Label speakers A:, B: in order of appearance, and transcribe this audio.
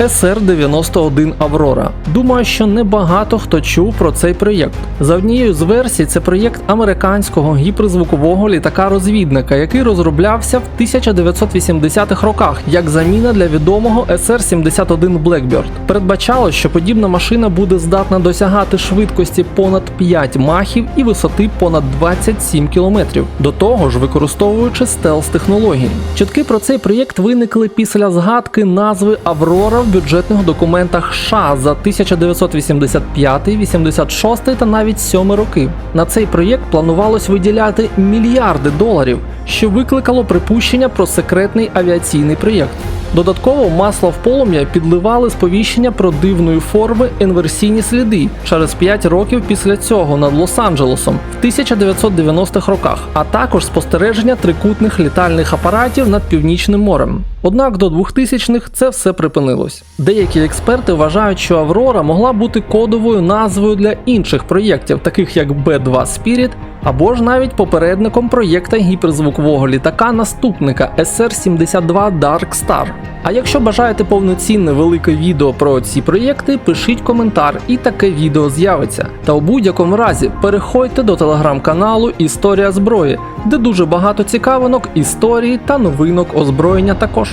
A: SR-91 Аврора. Думаю, що небагато хто чув про цей проєкт. За однією з версій, це проєкт американського гіперзвукового літака-розвідника, який розроблявся в 1980-х роках як заміна для відомого SR-71 Blackbird. Передбачало, що подібна машина буде здатна досягати швидкості понад 5 махів і висоти понад 27 кілометрів. До того ж, використовуючи стелс-технології. Чутки про цей проєкт виникли після згадки назви Аврора в бюджетних документах США за 1985, 86 та навіть 7 роки. На цей проєкт планувалось виділяти мільярди доларів, що викликало припущення про секретний авіаційний проєкт. Додатково масло в полум'я підливали сповіщення про дивної форми інверсійні сліди через 5 років після цього над Лос-Анджелесом в 1990-х роках, а також спостереження трикутних літальних апаратів над Північним морем. Однак до 2000-х це все припинилось. Деякі експерти вважають, що Аврора могла бути кодовою назвою для інших проєктів, таких як B2 Spirit, або ж навіть попередником проєкта гіперзвукового літака наступника SR-72 Dark Star. А якщо бажаєте повноцінне велике відео про ці проєкти, пишіть коментар, і таке відео з'явиться. Та у будь-якому разі переходьте до телеграм-каналу Історія зброї, де дуже багато цікавинок, історії та новинок озброєння також.